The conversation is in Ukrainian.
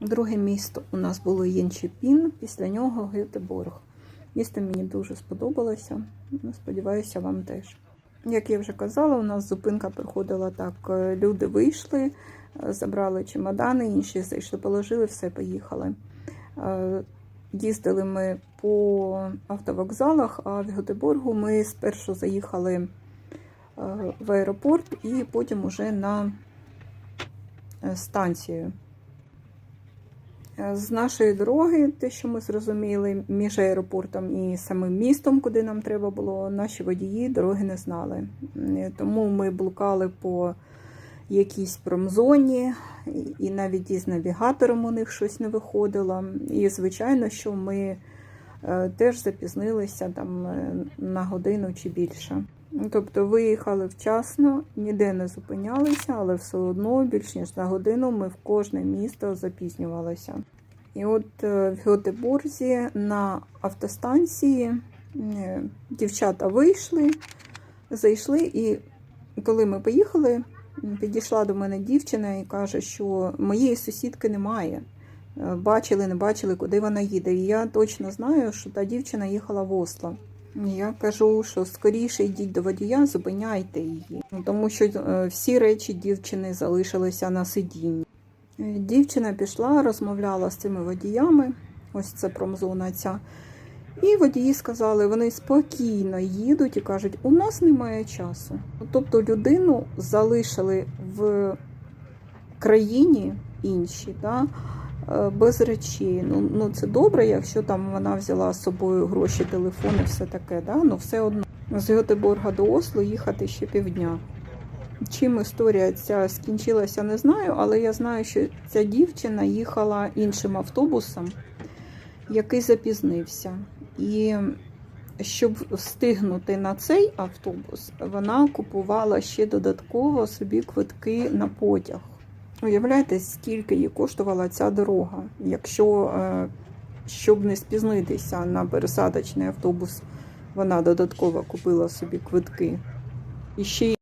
Друге місто у нас було Єнчепін, після нього Гетеборг. Місто мені дуже сподобалося. Ну, Сподіваюся, вам теж. Як я вже казала, у нас зупинка проходила так: е, люди вийшли, е, забрали чемодани, інші зайшли, положили, все, поїхали. Е, Їздили ми по автовокзалах, а в Гетеборгу ми спершу заїхали в аеропорт і потім уже на станцію. Е, З нашої дороги, те, що ми зрозуміли, між аеропортом і самим містом, куди нам треба було, наші водії дороги не знали. Е, Тому ми блукали по якійсь промзоні, і- навіть із навігатором у них щось не виходило. І, звичайно, що ми теж запізнилися там е, на годину чи більше. Тобто виїхали вчасно, ніде не зупинялися, але все одно більш ніж за годину ми в кожне місто запізнювалися. І от е, в Гетеборзі на автостанції е, дівчата вийшли, зайшли, і коли ми поїхали, підійшла до мене дівчина і каже, що моєї сусідки немає. Бачили, не бачили, куди вона їде. І я точно знаю, що та дівчина їхала в Осло. Я кажу, що скоріше йдіть до водія, зупиняйте її, Ну, тому що е, всі речі дівчини залишилися на сидінні. Е, Дівчина пішла, розмовляла з цими водіями, ось це промзона ця. І водії сказали, вони спокійно їдуть і кажуть, у нас немає часу. Тобто людину залишили в країні іншій, да, без речей. Ну, ну це добре, якщо там вона взяла з собою гроші, телефони, все таке, да? ну все одно. З Гетеборга до Осло їхати ще півдня. Чим історія ця скінчилася, не знаю, але я знаю, що ця дівчина їхала іншим автобусом, який запізнився. І щоб встигнути на цей автобус, вона купувала ще додатково собі квитки на потяг. Уявляєте, скільки їй коштувала ця дорога, якщо е, щоб не спізнитися на пересадочний автобус, вона додатково купила собі квитки. І ще